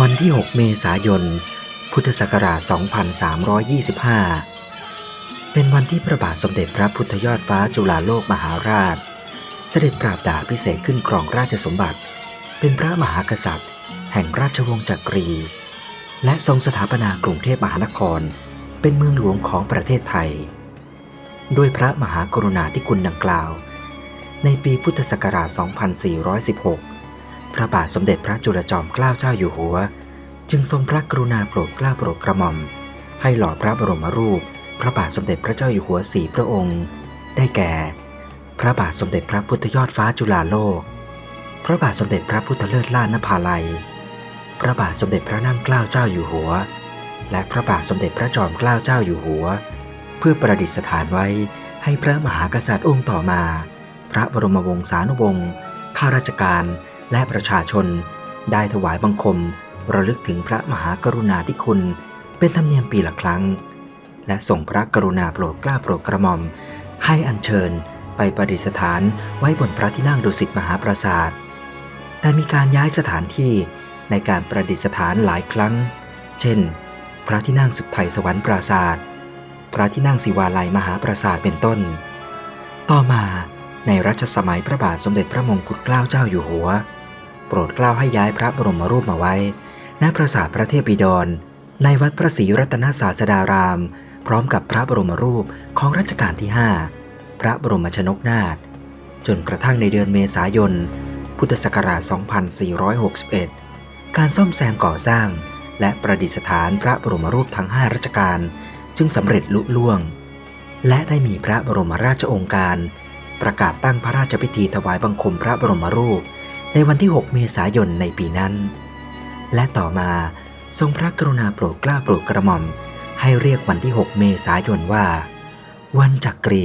วันที่ 6 เมษายน พุทธศักราช 2325 เป็นวันที่พระบาทสมเด็จพระพุทธยอดฟ้าจุฬาโลกมหาราช เสด็จปราบดาพิเศษกขึ้นครองราชสมบัติ เป็นพระมหากษัตริย์ แห่งราชวงศ์จักรี และทรงสถาปนากรุงเทพมหานคร เป็นเมืองหลวงของประเทศไทย ด้วยพระมหากรุณาธิคุณดังกล่าว ในปีพุทธศักราช 2416 พระบาทสมเด็จพระจุลจอมเกล้าเจ้าอยู่หัว จึงทรงพระกรุณาโปรดเกล้าโปรดกระหม่อม ให้หล่อพระบรมรูป พระบาทสมเด็จพระเจ้าอยู่หัวสี่พระองค์ ได้แก่ พระบาทสมเด็จพระพุทธยอดฟ้าจุฬาโลก พระบาทสมเด็จพระพุทธเลิศล่านภาลัย พระบาทสมเด็จพระนั่งเกล้าเจ้าอยู่หัว และพระบาทสมเด็จพระจอมเกล้าเจ้าอยู่หัว เพื่อประดิษฐานไว้ให้พระมหากษัตริย์องค์ต่อมา พระบรมวงศานุวงศ์ข้าราชการ และประชาชน ได้ถวายบังคมระลึกถึงพระมหากรุณาธิคุณ เป็นธรรมเนียมปีละครั้ง และส่งพระกรุณาโปรดเกล้าโปรดกระหม่อม ให้อัญเชิญไปประดิษฐานไว้บนพระที่นั่งดุสิตมหาปราสาท แต่มีการย้ายสถานที่ในการประดิษฐานหลายครั้ง เช่น พระที่นั่งสุดไทยสวรรค์ปราสาท พระที่นั่งศิวาลัยมหาปราสาทเป็นต้น ต่อมาในรัชสมัยพระบาทสมเด็จพระมงกุฎเกล้าเจ้าอยู่หัว โปรดเกล้าให้ย้ายพระบรมรูปมาไว้ ณปราสาทพระเทพบิดร ในวัดพระศรีรัตนศาสดาราม พร้อมกับพระบรมรูปของรัชกาลที่ 5 พระบรมชนกนาถจนกระทั่งในเดือนเมษายน พุทธศักราช 2461 การซ่อมแซมก่อสร้าง และประดิษฐานพระบรมรูปทั้ง 5 รัชกาลจึงสำเร็จลุล่วง และได้มีพระบรมราชองค์การ ประกาศตั้งพระราชพิธีถวายบังคมพระบรมรูป ในวันที่ 6 เมษายนในปีนั้น และต่อมาทรงพระกรุณาโปรดเกล้าโปรดกระหม่อม ให้เรียกวันที่ 6 เมษายนว่า วันจักรี